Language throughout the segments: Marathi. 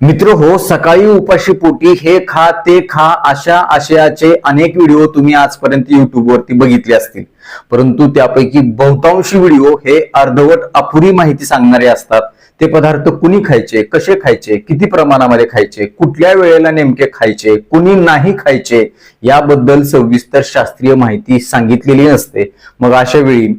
मित्र हो सकाळी उपाशी पोटी हे खा ते खा अशा आशयाचे अनेक व्हिडिओ तुम्ही आजपर्यंत युट्यूबवरती बघितले असतील. परंतु त्यापैकी बहुतांशी व्हिडिओ हे अर्धवट अपुरी माहिती सांगणारे असतात. ते पदार्थ कुणी खायचे कसे खायचे किती प्रमाणामध्ये खायचे कुठल्या वेळेला नेमके खायचे कुणी नाही खायचे याबद्दल सविस्तर शास्त्रीय माहिती सांगितलेली नसते. मग अशा वेळी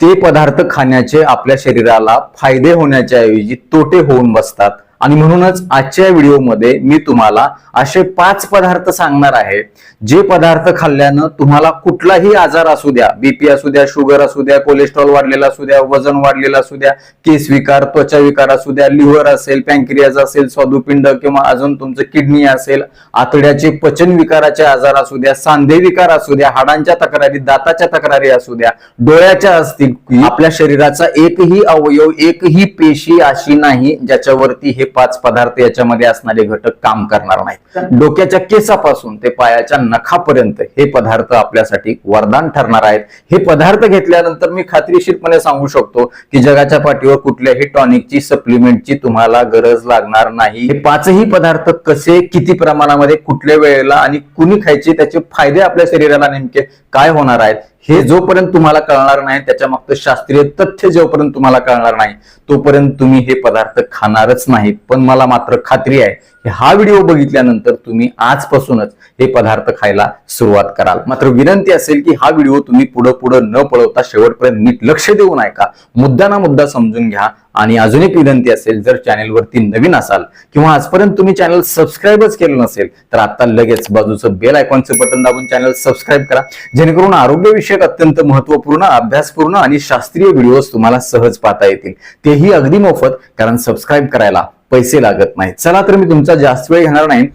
ते पदार्थ खाण्याचे आपल्या शरीराला फायदे होण्याच्या ऐवजी तोटे होऊन बसतात. आणि म्हणूनच आजच्या व्हिडिओमध्ये मी तुम्हाला असे पाच पदार्थ सांगणार आहे. जे पदार्थ खाल्ल्यानं तुम्हाला कुठलाही आजार असू द्या बीपी असू द्या शुगर असू द्या कोलेस्ट्रॉल वाढलेला असू द्या वजन वाढलेलं असू द्या केस विकार त्वचा विकार असू द्या लिव्हर असेल पँक्रियाज असेल स्वादुपिंड किंवा अजून तुमचं किडनी असेल आतड्याचे पचन विकाराचे आजार असू द्या सांधे विकार असू द्या हाडांच्या तक्रारी दाताच्या तक्रारी असू द्या डोळ्याच्या असतील आपल्या शरीराचा एकही अवयव एकही पेशी अशी नाही ज्याच्यावरती हे पाच पदार्थ याच्यामध्ये असणारे घटक काम करणार नाहीत. डोक्याच्या केसापासून ते पायाच्या नखापर्यंत हे पदार्थ आपल्यासाठी वरदान ठरणार आहेत. हे पदार्थ घेतल्यानंतर मी खात्रीशीरपणे सांगू शकतो की जगाच्या पाठीवर कुठल्याही टॉनिकची सप्लिमेंटची तुम्हाला गरज लागणार नाही. हे पाचही पदार्थ कसे किती प्रमाणामध्ये कुठल्या वेळेला आणि कुणी खायचे त्याचे फायदे आपल्या शरीराला नेमके काय होणार आहेत हे जोपर्यंत तुम्हाला कळणार नाही त्याच्या मागचं शास्त्रीय तथ्य जोपर्यंत तुम्हाला कळणार नाही तोपर्यंत तुम्ही हे पदार्थ खाणारच नाहीत. पण मला मात्र खात्री आहे की हा व्हिडिओ बघितल्यानंतर तुम्ही आजपासूनच हे पदार्थ खायला सुरुवात कराल. मात्र विनंती असेल की हा व्हिडिओ तुम्ही पुढं पुढं न पळवता शेवटपर्यंत नीट लक्ष देऊन ऐका. मुद्दा ना मुद्दा समजून घ्या. आणि अजून एक विनंती असेल जर चॅनेलवरती नवीन असाल किंवा आजपर्यंत तुम्ही चॅनल सबस्क्राईबच केलं नसेल तर आता लगेच बाजूचं बेल आयकॉनचं बटन दाबून चॅनल सबस्क्राईब करा. जेणेकरून आरोग्यविषयक अत्यंत महत्त्वपूर्ण अभ्यासपूर्ण आणि शास्त्रीय व्हिडिओज तुम्हाला सहज पाहता येतील. तेही अगदी मोफत कारण सबस्क्राईब करायला पैसे लागत नाहीत. चला तर मी तुमचा जास्त वेळ घेणार नाही.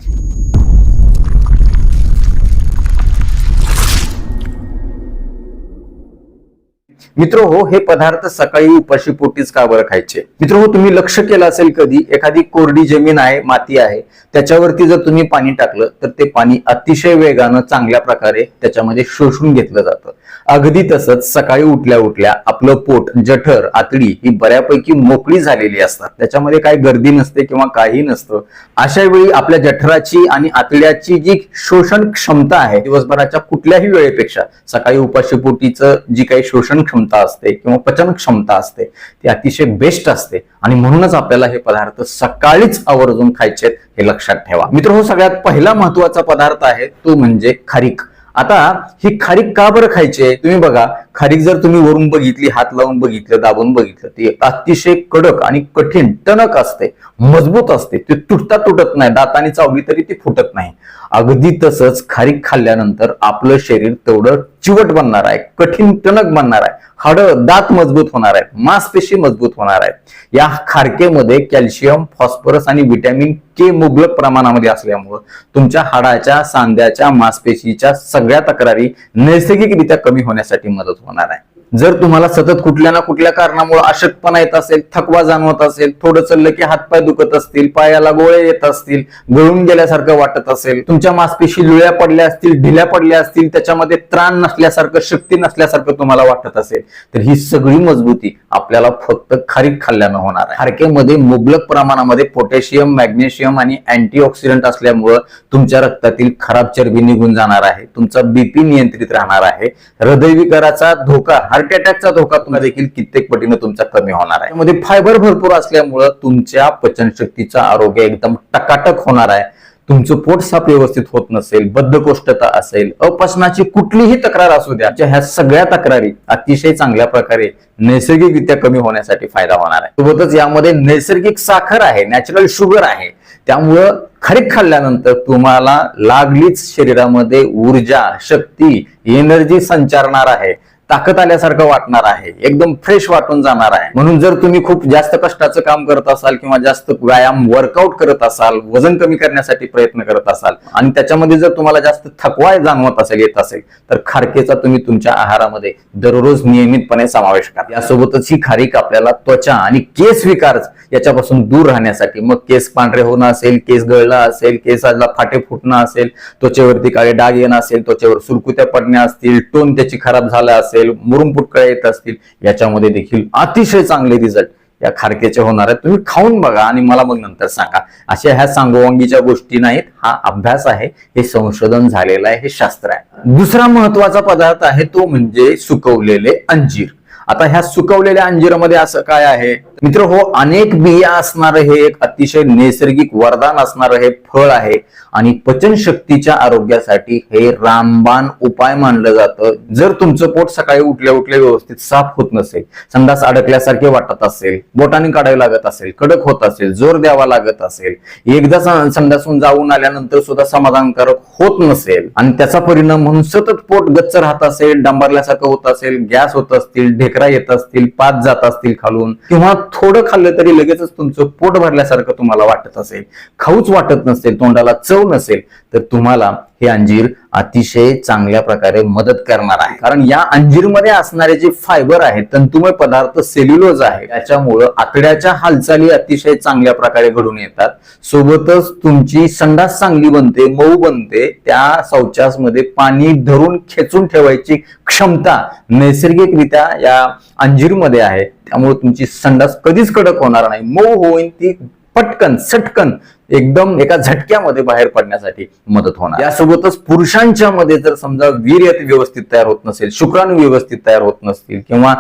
मित्र हो हे पदार्थ सकाळी उपाशी पोटीच का बरं खायचे? मित्र हो तुम्ही लक्ष केलं असेल कधी? एखादी कोरडी जमीन आहे माती आहे. त्याच्यावरती जर तुम्ही पाणी टाकलं तर ते पाणी अतिशय वेगानं चांगल्या प्रकारे त्याच्यामध्ये शोषून घेतलं जातं. अगदी तसंच सकाळी उठल्या उठल्या आपलं पोट जठर आतडी ही बऱ्यापैकी मोकळी झालेली असतात. त्याच्यामध्ये काही गर्दी नसते किंवा काही नसतं. अशा वेळी आपल्या जठराची आणि आतड्याची जी शोषण क्षमता आहे दिवसभराच्या कुठल्याही वेळेपेक्षा सकाळी उपाशीपोटीचं जी काही शोषण क्षमता असते किंवा पचन क्षमता असते ती अतिशय बेस्ट असते. आणि म्हणूनच आपल्याला हे पदार्थ सकाळीच आवर्जून खायचे हे लक्षात ठेवा. मित्र हो सगळ्यात पहिला महत्त्वाचा पदार्थ आहे तो म्हणजे खारीक. आता ही खारीक का बरं खायची तुम्ही बघा खारीक जर तुम्ही वरून बघितली हात लावून बघितलं दाबून बघितलं ती अतिशय कडक आणि कठीण टणक असते मजबूत असते ते तुटता तुटत नाही दाताने चावली तरी ती फुटत नाही. अगदी तसंच खारीक खाल्ल्यानंतर आपलं शरीर तेवढं चिवट बनणार आहे कठीण टणक बनणार आहे हाड दात मजबूत होणार आहे मांसपेशी मजबूत होणार आहे या खारकेमध्ये कॅल्शियम फॉस्फरस आणि व्हिटॅमिन के मुबलक प्रमाणामध्ये असल्यामुळं तुमच्या हाडाच्या सांध्याच्या मांसपेशीच्या सगळ्या तक्रारी नैसर्गिकरित्या कमी होण्यासाठी मदत होणार आहे. जर तुम्हाला सतत कुठल्या ना कुठल्या कारणामुळे अशक्तपणा येत असेल थकवा जाणवत असेल थोडं चाललं की हातपाय दुखत असतील पायाला गोळे येत असतील गळून गेल्यासारखं वाटत असेल तुमच्या मासपेशी लुळ्या पडल्या असतील ढिल्या पडल्या असतील त्याच्यामध्ये त्राण नसल्यासारखं शक्ती नसल्यासारखं तुम्हाला वाटत असेल तर ही सगळी मजबूती आपल्याला फक्त खारीक खाल्ल्यानं होणार आहे. खारकेमध्ये मुबलक प्रमाणामध्ये पोटॅशियम मॅग्नेशियम आणि अँटीऑक्सिडंट असल्यामुळं तुमच्या रक्तातील खराब चरबी निघून जाणार आहे. तुमचा बीपी नियंत्रित राहणार आहे. हृदयविकाराचा धोका हार्ट अटॅकचा धोका तुम्हाला देखील कित्येक पटीनं तुमचा कमी होणार आहे. त्यामध्ये फायबर भरपूर असल्यामुळं तुमच्या पचनशक्तीचं आरोग्य एकदम टकाटक होणार आहे. तुमचं पोट साफ व्यवस्थित होत नसेल बद्धकोष्ठता असेल अपचनाची कुठलीही तक्रार असू द्या ह्या सगळ्या तक्रारी अतिशय चांगल्या प्रकारे नैसर्गिकरित्या कमी होण्यासाठी फायदा होणार आहे. सोबतच यामध्ये नैसर्गिक साखर आहे नॅचरल शुगर आहे. त्यामुळं खारीक खाल्ल्यानंतर तुम्हाला लागलीच शरीरामध्ये ऊर्जा शक्ती एनर्जी संचारणार आहे. ताकद आल्यासारखं वाटणार आहे. एकदम फ्रेश वाटून जाणार आहे. म्हणून जर तुम्ही खूप जास्त कष्टाचं काम करत असाल किंवा जास्त व्यायाम वर्कआउट करत असाल वजन कमी करण्यासाठी प्रयत्न करत असाल आणि त्याच्यामध्ये जर तुम्हाला जास्त थकवाय जाणवत असेल येत असेल तर खारकेचा तुम्ही तुमच्या आहारामध्ये दररोज नियमितपणे समावेश करा. यासोबतच ही खारीक आपल्याला त्वचा आणि केस विकार याच्यापासून दूर राहण्यासाठी मग केस पांढरे होणं असेल केस गळला असेल केसाला फाटे फुटणं असेल त्वचेवरती काळे डाग येणं असेल त्वचेवर सुरकुत्या पडण्या असतील टोन त्याची खराब झाला असेल मुरुमपुटकळ्या येत असतील याच्यामध्ये देखील अतिशय चांगले रिझल्ट या खारकेचे होणार आहेत. तुम्ही खाऊन बघा आणि मला मग नंतर सांगा. अशा ह्या सांगोवांगीच्या गोष्टी नाहीत. हा अभ्यास आहे हे संशोधन झालेलं आहे हे शास्त्र आहे. दुसरा महत्त्वाचा पदार्थ आहे तो म्हणजे सुकवलेले अंजीर. आता ह्या सुकवलेल्या अंजीरमध्ये असं काय आहे? मित्र हो अनेक बिया असणारं हे एक अतिशय नैसर्गिक वरदान असणारं हे फळ आहे आणि पचनशक्तीच्या आरोग्यासाठी हे रामबाण उपाय मानलं जातं. जर तुमचं पोट सकाळी उठल्या उठल्या व्यवस्थित साफ होत नसेल संडास अडकल्यासारखे वाटत असेल बोटाने काढावे लागत असेल कडक होत असेल जोर द्यावा लागत असेल एकदा संध्यासून संडासून जाऊन आल्यानंतर सुद्धा समाधानकारक होत नसेल आणि त्याचा परिणाम म्हणून सतत पोट गच्च राहत असेल डांबरल्यासारखं होत असेल गॅस होत असतील ढेकरा येत असतील पात जात असतील खालून किंवा थोडं खाल्लं तरी लगेचच तुमचं पोट भरल्यासारखं तुम्हाला वाटत असेल. खाऊच वाटत नसेल तोंडाला चव नसेल तर तुम्हाला हे अंजीर अतिशय चांगल्या प्रकारे मदत करणार आहे. कारण या अंजीरमध्ये असणारे जे फायबर आहे तंतुमय पदार्थ सेल्युलोज आहे त्याच्यामुळं आतड्याच्या हालचाली अतिशय चांगल्या प्रकारे घडून येतात. सोबतच तुमची संडास चांगली बनते मऊ बनते त्या शौचासमध्ये पाणी धरून खेचून ठेवायची क्षमता नैसर्गिकरित्या या अंजीरमध्ये आहे. त्यामुळे तुमची संडास कधीच कडक होणार नाही. मऊ होईन ती पटकन सटकन एकदम एका झटक्यामध्ये बाहेर पडण्यासाठी मदत होणार. यासोबतच पुरुषांच्या मध्ये जर समजा वीर्य व्यवस्थित तयार होत नसेल शुक्राणू व्यवस्थित तयार होत नसतील किंवा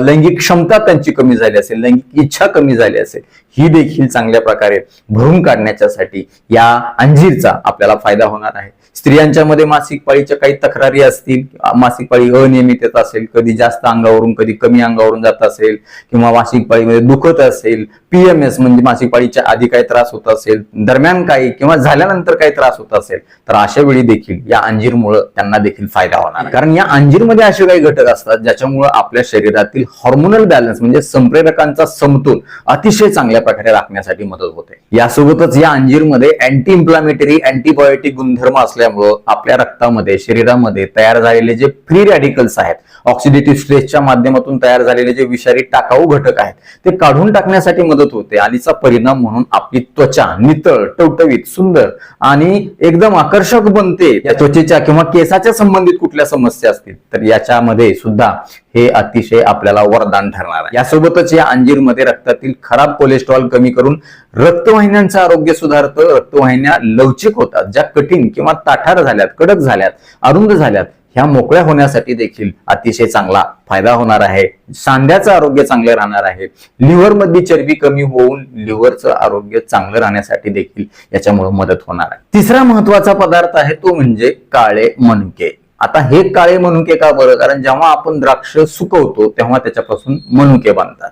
लैंगिक क्षमता त्यांची कमी झाली असेल लैंगिक इच्छा कमी झाली असेल ही देखील चांगल्या प्रकारे भरून काढण्याच्यासाठी या अंजीरचा आपल्याला फायदा होणार आहे. स्त्रियांच्या मध्ये मासिक पाळीच्या काही तक्रारी असतील मासिक पाळी अनियमित येत असेल कधी जास्त अंगावरून कधी कमी अंगावरून जात असेल किंवा मासिक पाळीमध्ये दुखत असेल पीएमएस म्हणजे मासिक पाळीच्या आधी काही त्रास होत असेल दरम्यान काही किंवा झाल्यानंतर काही त्रास होत असेल तर अशा वेळी देखील या अंजीरमुळं त्यांना देखील फायदा होणार कारण या अंजीरमध्ये असे काही घटक असतात ज्याच्यामुळं आपल्या शरीरातील हॉर्मोनल बॅलन्स म्हणजे संप्रेरकांचा समतोल अतिशय चांगल्या प्रकारे राखण्यासाठी मदत होते. यासोबतच या अंजीरमध्ये अँटी इन्फ्लामेटरी अँटीबायोटिक गुणधर्म असल्यामुळं आपल्या रक्तामध्ये शरीरामध्ये तयार झालेले जे फ्री रॅडिकल्स आहेत ऑक्सिडेटिव्ह स्ट्रेसच्या माध्यमातून तयार झालेले जे विषारी टाकाऊ घटक आहेत ते काढून टाकण्यासाठी मदत होते. आणि चा परिणाम म्हणून आपली त्वचा नितळ टवटवीत सुंदर आणि एकदम आकर्षक बनते. या त्वचेच्या किंवा केसाच्या संबंधित कुठल्या समस्या असतील तर याच्यामध्ये सुद्धा हे अतिशय आपल्याला वरदान ठरणार आहे. यासोबतच या अंजीरमध्ये रक्तातील खराब कोलेस्ट्रॉल कमी करून रक्तवाहिन्यांचं आरोग्य सुधारतं. रक्तवाहिन्या लवचिक होतात ज्या कठीण किंवा ताठार झाल्यात कडक झाल्यात अरुंद झाल्यात ह्या मोकळ्या होण्यासाठी देखील अतिशय चांगला फायदा होणार आहे. सांध्याचं आरोग्य चांगलं राहणार आहे. लिव्हरमधली चरबी कमी होऊन लिव्हरचं आरोग्य चांगलं राहण्यासाठी देखील याच्यामुळे मदत होणार आहे. तिसरा महत्त्वाचा पदार्थ आहे तो म्हणजे काळे मनुके आता हे काळे मनुके का बरं? कारण जेव्हा आपण द्राक्ष सुकवतो तेव्हा त्याच्यापासून मनुके बांधतात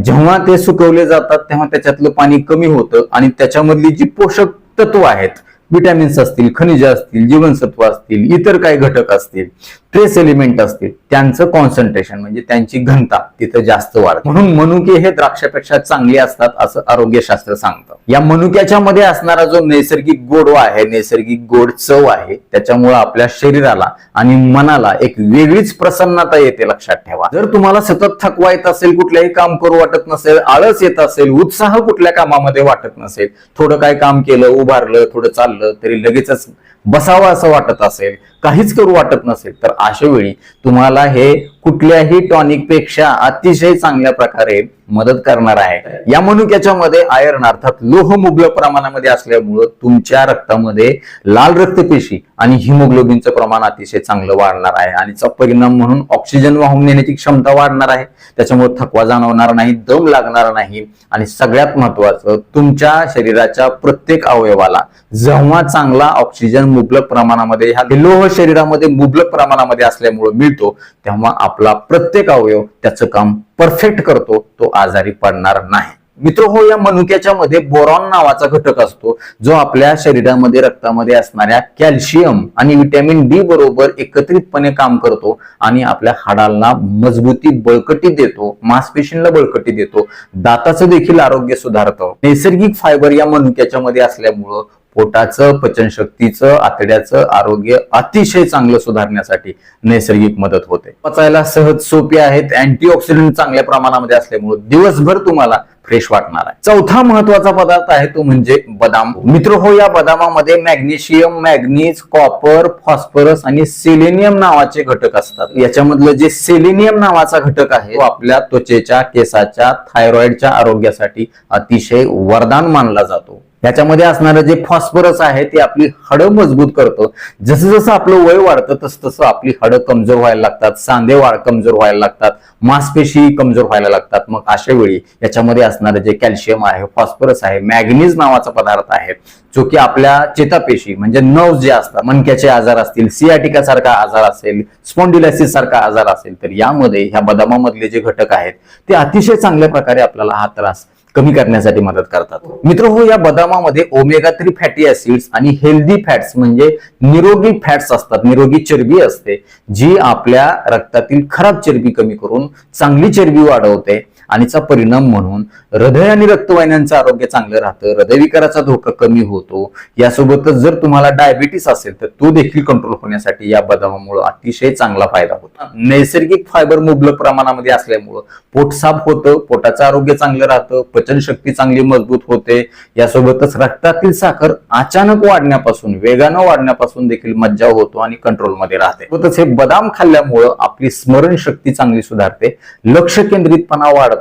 जेव्हा ते सुकवले जातात तेव्हा त्याच्यातलं पाणी कमी होतं आणि त्याच्यामधली जी पोषक तत्व आहेत विटॅमिन्स असतील खनिज असतील जीवनसत्व असतील इतर काही घटक असतील ट्रेस एलिमेंट असतील त्यांचं कॉन्सन्ट्रेशन म्हणजे त्यांची घनता तिथं जास्त वाढते. म्हणून मनुके हे द्राक्षापेक्षा चांगले असतात असं आरोग्यशास्त्र सांगतं. या मनुक्याच्या मध्ये असणारा जो नैसर्गिक गोडवा आहे नैसर्गिक गोड चव आहे त्याच्यामुळे आपल्या शरीराला आणि मनाला एक वेगळीच प्रसन्नता येते लक्षात ठेवा. जर तुम्हाला सतत थकवा येत असेल कुठल्याही काम करू वाटत नसेल आळस येत असेल उत्साह कुठल्या कामामध्ये वाटत नसेल थोडं काय काम केलं उभारलं थोडं चाललं तरी लगेचच बसावं असं वाटत असेल काहीच करू वाटत नसेल तर अशा वेळी तुम्हाला हे कुठल्याही टॉनिकपेक्षा अतिशय चांगल्या प्रकारे मदत करणार आहे. या मनुक्याच्या मध्ये आयर्न अर्थात लोह मुबलक प्रमाणामध्ये असल्यामुळं तुमच्या रक्तामध्ये लाल रक्तपेशी आणि हिमोग्लोबिनचं प्रमाण अतिशय चांगलं वाढणार आहे. आणि चा परिणाम म्हणून ऑक्सिजन वाहून नेण्याची क्षमता वाढणार आहे. त्याच्यामुळे थकवा जाणवणार नाही दम लागणार नाही. आणि सगळ्यात महत्वाचं तुमच्या शरीराच्या प्रत्येक अवयवाला जेव्हा चांगला ऑक्सिजन मुबलक प्रमाणामध्ये ह्या लोह शरीरामध्ये मुबलक प्रमाणामध्ये असल्यामुळे मिळतो तेव्हा आपला प्रत्येक अवयव त्याचं काम परफेक्ट करतो तो आजारी पडणार नाही. मित्र हो या मनुक्याच्या मध्ये बोरॉन नावाचा घटक असतो जो आपल्या शरीरामध्ये रक्तामध्ये असणाऱ्या कॅल्शियम आणि व्हिटॅमिन डी बरोबर एकत्रितपणे काम करतो आणि आपल्या हाडांना मजबूती बळकटी देतो मांसपेशींना बळकटी देतो. दाताचं देखील आरोग्य सुधारतं. नैसर्गिक फायबर या मनुक्याच्या मध्ये असल्यामुळं पोटाचं पचनशक्तीचं आतड्याचं आरोग्य अतिशय चांगलं सुधारण्यासाठी नैसर्गिक मदत होते. पचायला सहज सोपी आहेत. अँटीऑक्सिडंट चांगल्या प्रमाणामध्ये असल्यामुळे दिवसभर तुम्हाला फ्रेश वाटणार आहे. चौथा महत्त्वाचा पदार्थ आहे तो म्हणजे बदाम. मित्र हो या बदामामध्ये मॅग्नेशियम मॅग्नीज कॉपर फॉस्फरस आणि सेलेनियम नावाचे घटक असतात. याच्यामधलं जे सेलेनियम नावाचा घटक आहे तो आपल्या त्वचेच्या केसाच्या थायरॉइडच्या आरोग्यासाठी अतिशय वरदान मानला जातो. याच्यामध्ये असणारं जे फॉस्फरस आहे ते आपली हाडं मजबूत करतं. जसं जसं आपलं वय वाढतं तसं तसं आपली हाडं कमजोर व्हायला लागतात सांधे वाढ कमजोर व्हायला लागतात मांसपेशी कमजोर व्हायला लागतात. मग अशा वेळी याच्यामध्ये असणारं जे कॅल्शियम आहे फॉस्फरस आहे मॅग्नीज नावाचा पदार्थ आहे जो की आपल्या चेतापेशी म्हणजे नव जे असतात मनक्याचे आजार असतील सियाटिका सारखा आजार असेल स्पॉन्डिलायसिस सारखा आजार असेल तर यामध्ये ह्या बदामामधले जे घटक आहेत ते अतिशय चांगल्या प्रकारे आपल्याला हा त्रास कमी करण्यासाठी मदत करतात. मित्र हो या बदामामध्ये ओमेगा थ्री फॅटी ऍसिड्स आणि हेल्दी फॅट्स म्हणजे निरोगी फॅट्स असतात. निरोगी चरबी असते जी आपल्या रक्तातील खराब चरबी कमी करून चांगली चरबी वाढवते. आणिचा परिणाम म्हणून हृदय आणि रक्तवाहिन्यांचं आरोग्य चांगलं राहतं हृदयविकाराचा धोका कमी होतो. यासोबतच जर तुम्हाला डायबिटीस असेल तर तो देखील कंट्रोल होण्यासाठी या बदामामुळे अतिशय चांगला फायदा होतो. नैसर्गिक फायबर मुबलक प्रमाणामध्ये असल्यामुळं पोट साफ होतं पोटाचं आरोग्य चांगलं राहतं पचनशक्ती चांगली मजबूत होते. यासोबतच रक्तातील साखर अचानक वाढण्यापासून वेगानं वाढण्यापासून देखील मज्जा होतो आणि कंट्रोलमध्ये राहते. हे बदाम खाल्ल्यामुळं आपली स्मरणशक्ती चांगली सुधारते. लक्ष केंद्रितपणा वाढतो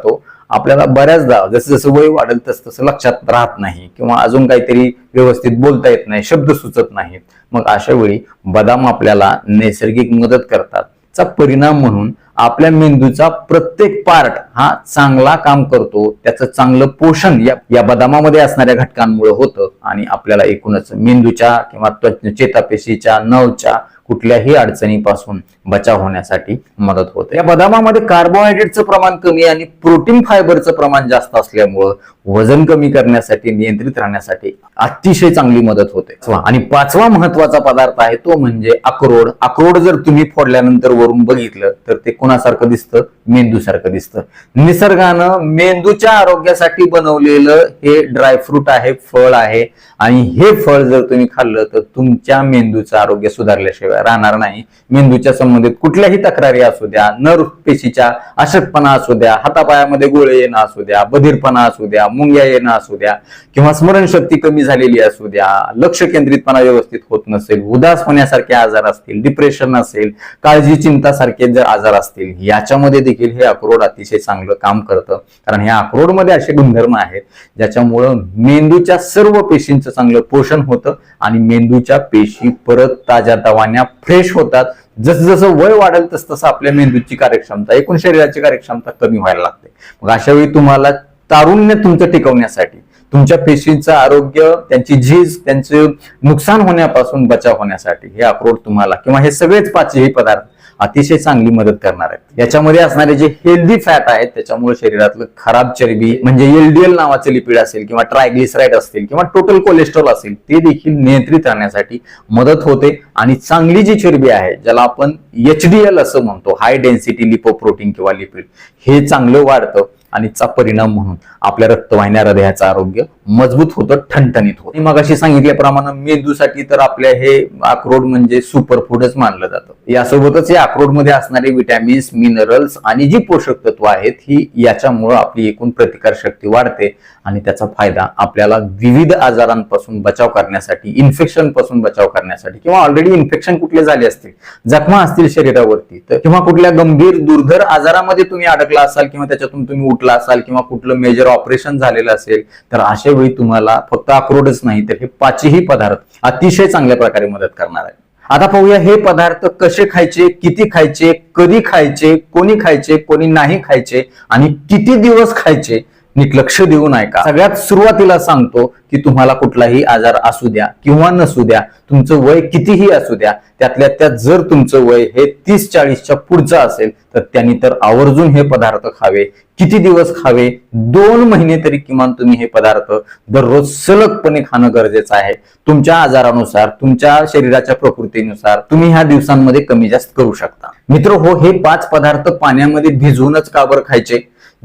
आपल्याला बऱ्याचदा जसं जसं वय वाढेल तसं तसं लक्षात राहत नाही किंवा अजून काहीतरी व्यवस्थित बोलता येत नाही शब्द सुचत नाहीत. मग अशा वेळी बदाम आपल्याला नैसर्गिक मदत करतात. चा परिणाम म्हणून आपल्या मेंदूचा प्रत्येक पार्ट हा चांगला काम करतो. त्याचं चांगलं पोषण या या बदामामध्ये असणाऱ्या घटकांमुळे होतं आणि आपल्याला एकूणच मेंदूच्या किंवा चेतापेशीच्या नवच्या कुठल्याही अडचणीपासून बचाव होण्यासाठी मदत होते. या बदामामध्ये कार्बोहायड्रेटचं प्रमाण कमी आणि प्रोटीन फायबरचं प्रमाण जास्त असल्यामुळं वजन कमी करण्यासाठी नियंत्रित राहण्यासाठी अतिशय चांगली मदत होते. आणि पाचवा महत्त्वाचा पदार्थ आहे तो म्हणजे अक्रोड. अक्रोड जर तुम्ही फोडल्यानंतर वरून बघितलं तर ते कोणासारखं दिसतं? मेंदूसारखं दिसतं. निसर्गानं मेंदूच्या आरोग्यासाठी बनवलेलं हे ड्रायफ्रूट आहे फळ आहे. आणि हे फळ जर तुम्ही खाल्लं तर तुमच्या मेंदूचं आरोग्य सुधारल्याशिवाय राहणार नाही. मेंदूच्या संबंधित कुठल्याही तक्रारी असू द्या नर पेशीच्या अशक्तपणा असू द्या हातापायामध्ये गोळे येणं असू द्या बधीरपणा असू द्या मुंग्या येणं असू द्या किंवा स्मरणशक्ती कमी झालेली असू द्या लक्ष केंद्रितपणा व्यवस्थित होत नसेल उदास होण्यासारखे आजार असतील डिप्रेशन असेल काळजी चिंता सारखे जर आजार असतील याच्यामध्ये देखील हे अक्रोड अतिशय चांगलं काम करतं. कारण ह्या अक्रोडमध्ये असे गुणधर्म आहेत ज्याच्यामुळं मेंदूच्या सर्व पेशींचं चांगलं पोषण होतं आणि मेंदूच्या पेशी परत ताज्या तवान्या फ्रेश होतात. जसं जसं वय वाढेल तस तसं आपल्या मेंदूची कार्यक्षमता एकूण शरीराची कार्यक्षमता कमी व्हायला लागते. मग अशा वेळी तुम्हाला तारुण्य तुमचं टिकवण्यासाठी तुमच्या पेशींचं आरोग्य त्यांची झीज त्यांचं नुकसान होण्यापासून बचाव होण्यासाठी हे अक्रोड तुम्हाला किंवा हे सगळेच पाचही पदार्थ अतिशय चांगली मदत करणार आहेत. याच्यामध्ये असणारे जे हेल्दी फॅट आहेत त्याच्यामुळे शरीरातलं खराब चरबी म्हणजे एलडीएल नावाचे लिपिड असेल किंवा ट्रायग्लिसराईड असतील किंवा टोटल कोलेस्ट्रॉल असेल ते देखील नियंत्रित राहण्यासाठी मदत होते. आणि चांगली जी चरबी आहे ज्याला आपण एच डी एल असं म्हणतो हाय डेन्सिटी लिपोप्रोटीन किंवा लिपिड हे चांगलं वाढतं आणि चा परिणाम म्हणून आपल्या रक्तवाहिन्या हृदयाचं आरोग्य मजबूत होतं ठणठणीत होतं. मग अशी सांगितल्याप्रमाणे मेंदूसाठी तर आपल्या हे अक्रोड म्हणजे सुपर फूडच मानलं जातं. यासोबतच या अक्रोडमध्ये असणारे विटॅमिन्स मिनरल्स आणि जी पोषक तत्व आहेत ही याच्यामुळं आपली एकूण प्रतिकार शक्ती वाढते आणि त्याचा फायदा आपल्याला विविध आजारांपासून बचाव करण्यासाठी इन्फेक्शनपासून बचाव करण्यासाठी किंवा ऑलरेडी इन्फेक्शन कुठले झाले असतील जखमा असतील शरीरावरती तर किंवा कुठल्या गंभीर दुर्धर आजारामध्ये तुम्ही अडकला असाल किंवा त्याच्यातून तुम्ही उठला असाल किंवा कुठलं मेजर ऑपरेशन झालेलं असेल तर अशा वेळी तुम्हाला फक्त अक्रोडच नाही तर हे पाचही पदार्थ अतिशय चांगल्या प्रकारे मदत करणार आहे आता पाहूया हे पदार्थ कसे खायचे किती खायचे कधी खायचे कोणी खायचे कोणी नाही खायचे आणि किती दिवस खायचे नीट लक्ष देऊन ऐका का? सगळ्यात सुरुवातीला सांगतो की तुम्हाला कुठलाही आजार असू द्या किंवा नसू द्या तुमचं वय कितीही असू द्या त्यातल्या त्यात जर तुमचं वय हे तीस चाळीसच्या पुढचं असेल तर त्यांनी तर आवर्जून हे पदार्थ खावे. किती दिवस खावे? दोन महिने तरी किमान तुम्ही हे पदार्थ दररोज सलगपणे खाणं गरजेचं आहे. तुमच्या आजारानुसार तुमच्या शरीराच्या प्रकृतीनुसार तुम्ही ह्या दिवसांमध्ये कमी जास्त करू शकता. मित्र हो हे पाच पदार्थ पाण्यामध्ये भिजवूनच का बरं खायचे?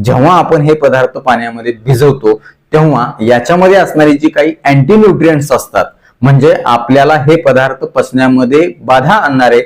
जेव्हा आपण हे पदार्थ पाण्यामध्ये भिजवतो तेव्हा याच्यामध्ये असणारी जी काही अँटी न्यूट्रियंट्स असतात म्हणजे आपल्याला हे पदार्थ पचण्यामध्ये बाधा आणणारे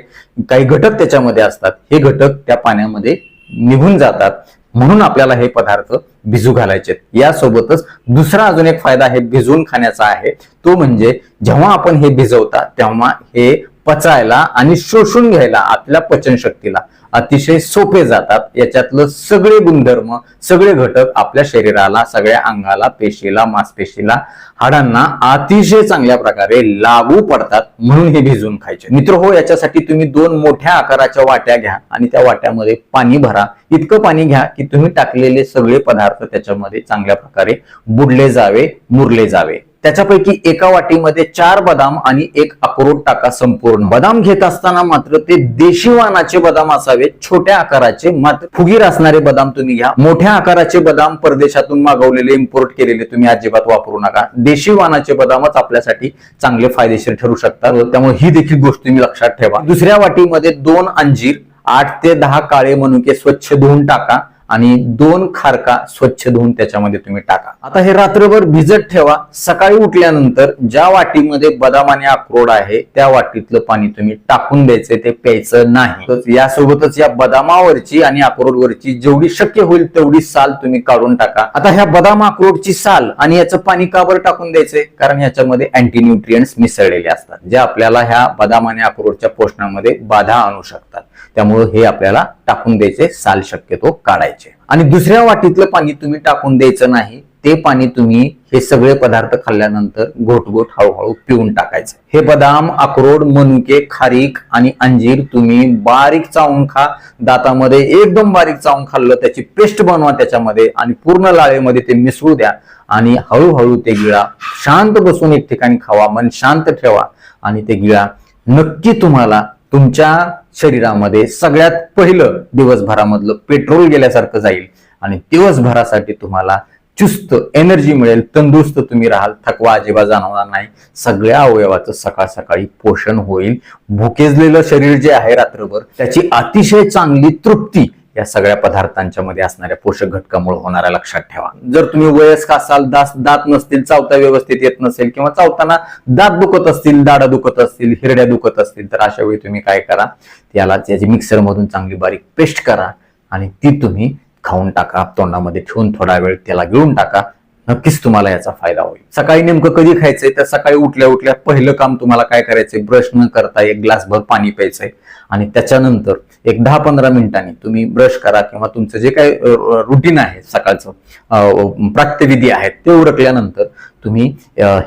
काही घटक त्याच्यामध्ये असतात. हे घटक त्या पाण्यामध्ये निघून जातात. म्हणून आपल्याला हे पदार्थ भिजू घालायचे यासोबतच दुसरा अजून एक फायदा हे भिजवून खाण्याचा आहे. तो म्हणजे जेव्हा आपण हे भिजवता तेव्हा हे पचायला आणि शोषून घ्यायला आपल्या पचनशक्तीला अतिशय सोपे जातात. याच्यातलं सगळे गुणधर्म सगळे घटक आपल्या शरीराला सगळ्या अंगाला पेशीला मांसपेशीला हाडांना अतिशय चांगल्या प्रकारे लागू पडतात म्हणून हे भिजवून खायचे. मित्र हो याच्यासाठी तुम्ही दोन मोठ्या आकाराच्या वाट्या घ्या आणि त्या वाट्यामध्ये पाणी भरा. इतकं पाणी घ्या की तुम्ही टाकलेले सगळे पदार्थ त्याच्यामध्ये चांगल्या प्रकारे बुडले जावे मुरले जावे. त्याच्यापैकी एका वाटीमध्ये चार बदाम आणि एक अक्रोड टाका संपूर्ण. बदाम घेत असताना मात्र ते देशी वानाचे बदाम असावे छोट्या आकाराचे मात्र फुगीर असणारे बदाम तुम्ही घ्या. मोठ्या आकाराचे बदाम परदेशातून मागवलेले इम्पोर्ट केलेले तुम्ही अजिबात वापरू नका. देशी वानाचे बदामच आपल्यासाठी चांगले फायदेशीर ठरू शकतात. त्यामुळे ही देखील गोष्ट तुम्ही लक्षात ठेवा. दुसऱ्या वाटीमध्ये दोन अंजीर आठ ते दहा काळे मनुके स्वच्छ धुवून टाका. आणि दोन खारका स्वच्छ धुवून त्याच्यामध्ये तुम्ही टाका. आता हे रात्रभर भिजत ठेवा. सकाळी उठल्यानंतर ज्या वाटीमध्ये बदाम आणि अक्रोड आहे त्या वाटीतलं पाणी तुम्ही टाकून द्यायचं ते प्यायचं नाही. यासोबतच या बदामावरची आणि अक्रोडवरची जेवढी शक्य होईल तेवढी साल तुम्ही काढून टाका. आता ह्या बदाम अक्रोडची साल आणि याचं पाणी का बरं टाकून द्यायचंय कारण याच्यामध्ये अँटीन्यूट्रियंट्स मिसळलेले असतात जे आपल्याला ह्या बदाम आणि अक्रोडच्या पोषणामध्ये बाधा आणू शकतात. त्यामुळं हे आपल्याला टाकून द्यायचे साल शक्यतो काढायचे. आणि दुसऱ्या वाटीतलं पाणी तुम्ही टाकून द्यायचं नाही ते पाणी तुम्ही हे सगळे पदार्थ खाल्ल्यानंतर घोट हळूहळू पिऊन टाकायचं. हे बदाम अक्रोड मनुके खारीक आणि अंजीर तुम्ही बारीक चावून खा. दातामध्ये एकदम बारीक चावून खाल्लं त्याची पेस्ट बनवा त्याच्यामध्ये आणि पूर्ण लाळेमध्ये ते मिसळू द्या. आणि हळूहळू ते गिळा शांत बसून एक ठिकाणी खावा मन शांत ठेवा आणि ते गिळा नक्की तुम्हाला तुमच्या शरीरामध्ये सगळ्यात पहिलं दिवसभरामधलं पेट्रोल गेल्यासारखं जाईल आणि दिवसभरासाठी तुम्हाला चुस्त एनर्जी मिळेल तंदुरुस्त तुम्ही राहाल थकवा अजिबात जाणवणार नाही. सगळ्या अवयवाचं सकाळ सकाळी पोषण होईल. भुकेजलेलं शरीर जे आहे रात्रभर त्याची अतिशय चांगली तृप्ती या सगळ्या पदार्थांच्या मध्ये असणाऱ्या पोषक घटकामुळे होणाऱ्या लक्षात ठेवा. जर तुम्ही वयस्क असाल दास दात नसतील चावता व्यवस्थित येत नसेल किंवा चावताना दात दुखत असतील दाडा दुखत असतील हिरड्या दुखत असतील तर अशा वेळी तुम्ही काय करा त्याला त्याची मिक्सर मधून चांगली बारीक पेस्ट करा आणि ती तुम्ही खाऊन टाका तोंडामध्ये ठेवून थोडा वेळ त्याला गिळून टाका नक्कीच तुम्हाला याचा फायदा होईल. सकाळी नेमकं कधी खायचंय? तर सकाळी उठल्या उठल्या पहिलं काम तुम्हाला काय करायचंय? ब्रश न करता एक ग्लासभर पाणी प्यायचंय. आणि त्याच्यानंतर एक दहा पंधरा मिनिटांनी तुम्ही ब्रश करा किंवा तुमचं जे काही रुटीन आहे सकाळचं अं, प्रात्यविधी आहेत ते उरकल्यानंतर तुम्ही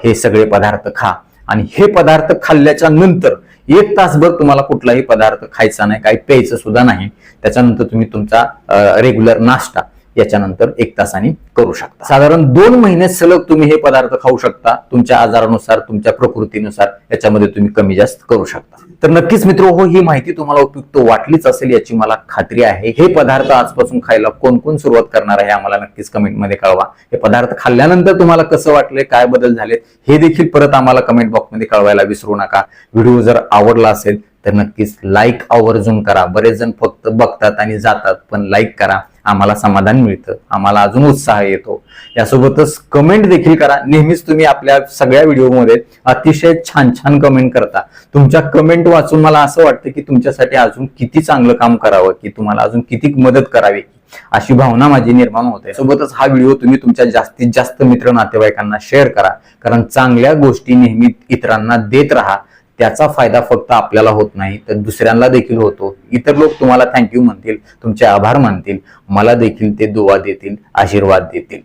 हे सगळे पदार्थ खा. आणि हे पदार्थ खाल्ल्याच्या नंतर एक तासभर तुम्हाला कुठलाही पदार्थ खायचा नाही काही प्यायचं सुद्धा नाही. त्याच्यानंतर तुम्ही तुमचा रेग्युलर नाश्ता याच्यानंतर एक तासाने करू शकता. साधारण दोन महिने सलग तुम्ही हे पदार्थ खाऊ शकता. तुमच्या आजारानुसार तुमच्या प्रकृतीनुसार याच्यामध्ये तुम्ही कमी जास्त करू शकता. तर नक्कीच मित्र हो ही माहिती तुम्हाला उपयुक्त वाटलीच असेल याची मला खात्री आहे. हे पदार्थ आजपासून खायला कोण कोण सुरुवात करणार आहे आम्हाला नक्कीच कमेंटमध्ये कळवा. हे पदार्थ खाल्ल्यानंतर तुम्हाला कसं वाटले काय बदल झालेत हे देखील परत आम्हाला कमेंट बॉक्समध्ये कळवायला विसरू नका. व्हिडिओ जर आवडला असेल तर नक्कीच लाईक आवर्जून करा. बरेच जण फक्त बघतात आणि जातात पण लाईक करा. आम्हाला समाधान मिळतं आम्हाला अजून उत्साह येतो. यासोबतच कमेंट देखील करा. नेहमीच तुम्ही आपल्या सगळ्या व्हिडिओमध्ये अतिशय छान छान कमेंट करता. तुमच्या कमेंट वाचून मला असं वाटतं की तुमच्यासाठी अजून किती चांगलं काम करावं की तुम्हाला अजून किती मदत करावी अशी भावना माझी निर्माण होते सोबतच हा व्हिडिओ तुम्ही तुमच्या जास्तीत जास्त मित्र नातेवाईकांना शेअर करा. कारण चांगल्या गोष्टी नेहमी इतरांना देत राहा. त्याचा फायदा फक्त आपल्याला होत नाही तर दुसऱ्यांना देखील होतो. इतर लोक तुम्हाला थँक्यू म्हणतील तुमचे आभार मानतील मला देखील ते दुवा देतील आशीर्वाद देतील.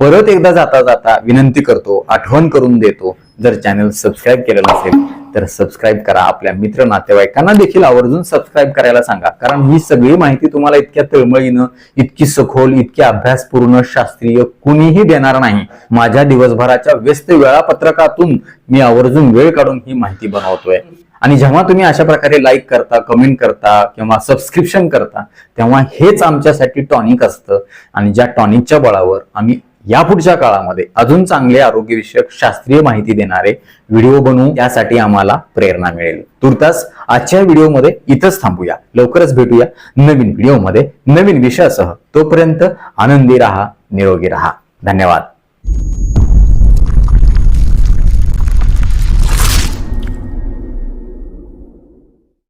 परत एकदा जाता जाता विनंती करतो आठवण करून देतो. जर चॅनल सबस्क्राईब केलं नसेल तर सबस्क्राईब करा. आपल्या मित्र नातेवाईकांना देखील आवर्जून सबस्क्राईब करायला सांगा. कारण ही सगळी माहिती तुम्हाला इतक्या तळमळीनं इतकी सखोल इतकी अभ्यासपूर्ण शास्त्रीय कुणीही देणार नाही. माझ्या दिवसभराच्या व्यस्त वेळापत्रकातून मी आवर्जून वेळ काढून ही माहिती बनवतोय. आणि जेव्हा तुम्ही अशा प्रकारे लाईक करता कमेंट करता किंवा सबस्क्रिप्शन करता तेव्हा हेच आमच्यासाठी टॉनिक असतं. आणि ज्या टॉनिकच्या बळावर आम्ही यापुढच्या काळामध्ये अजून चांगले आरोग्यविषयक शास्त्रीय माहिती देणारे व्हिडिओ बनवू यासाठी आम्हाला प्रेरणा मिळेल. तुर्तास आजच्या व्हिडिओमध्ये इथंच थांबूया. लवकरच भेटूया नवीन व्हिडिओमध्ये नवीन विषयासह. तोपर्यंत आनंदी राहा निरोगी राहा. धन्यवाद.